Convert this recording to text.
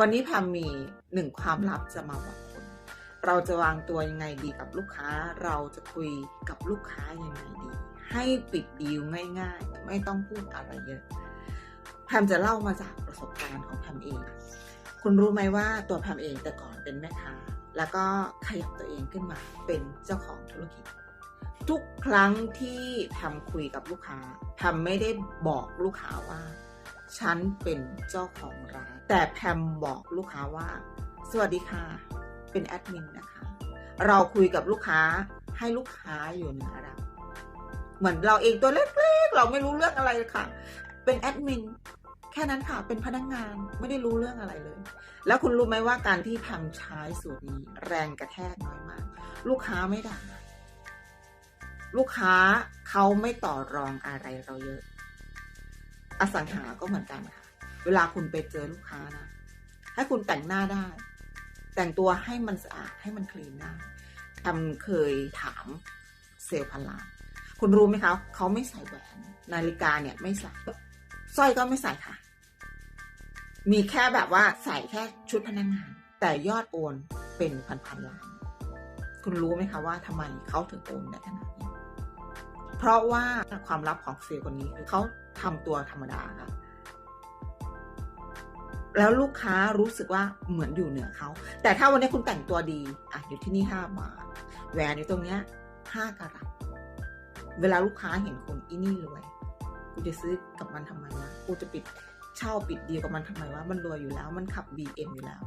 วันนี้พมมีหนึ่งความลับจะมาบอกคุณเราจะวางตัวยังไงดีกับลูกค้า เราจะคุยกับลูกค้ายังไงดี ให้ปิดดีลง่ายๆ ไม่ต้องพูดอะไรเยอะแพมจะเล่ามาจากประสบการณ์ของแพมเอง คุณรู้ไหมว่าตัวแพมเองแต่ก่อนเป็นแม่ค้า แล้วก็ขยับตัวเองขึ้นมาเป็นเจ้าของธุรกิจ ทุกครั้งที่แพมคุยกับลูกค้าแพมไม่ได้บอกลูกค้าว่า ฉันเป็นเจ้าของร้าน แต่แพมบอกลูกค้าว่า สวัสดีค่ะ เป็นแอดมินนะคะ เราคุยกับลูกค้าให้ลูกค้าอยู่เหนือเราเหมือนเราเองตัวเล็กๆ เราไม่รู้เรื่องอะไรเลยค่ะ เป็นแอดมินแค่นั้นค่ะ เป็นพนักงานไม่ได้รู้เรื่องอะไรเลย แล้วคุณรู้ไหมว่าการที่แพมใช้สูตรนี้แรงกระแทกน้อยมาก ลูกค้าไม่ด่าลูกค้าเขาไม่ต่อรองอะไรเราเยอะ อสังหาก็เหมือนกันค่ะ เวลาคุณไปเจอลูกค้านะ ให้คุณแต่งหน้าได้ แต่งตัวให้มันสะอาดให้มันคลีนได้ทำเคยถามเซลล์พันล้าน คุณรู้ไหมคะ เขาไม่ใส่แหวน นาฬิกาเนี่ยไม่ใส่สร้อยก็ไม่ใส่ค่ะ มีแค่แบบว่าใส่แค่ชุดพนักงาน แต่ยอดโอนเป็นพันพันล้าน คุณรู้ไหมคะว่าทำไมเขาถึงโอนได้ขนาดนี้ เพราะว่าความลับของเซลล์คนนี้คือเขาทำตัวธรรมดาค่ะแล้วลูกค้ารู้สึกว่าเหมือนอยู่เหนือเขา แต่ถ้าวันนี้คุณแต่งตัวดี อะ อยู่ที่นี่ห้าบาท แหวนอยู่ตรงเนี้ยห้ากะรัตเวลาลูกค้าเห็นคนอีนี่รวย กูจะซื้อกับมันทำไมวะ กูจะปิดเช่าปิดดีลกับมันทำไมวะ มันรวยอยู่แล้ว มันขับ BM อยู่แล้ว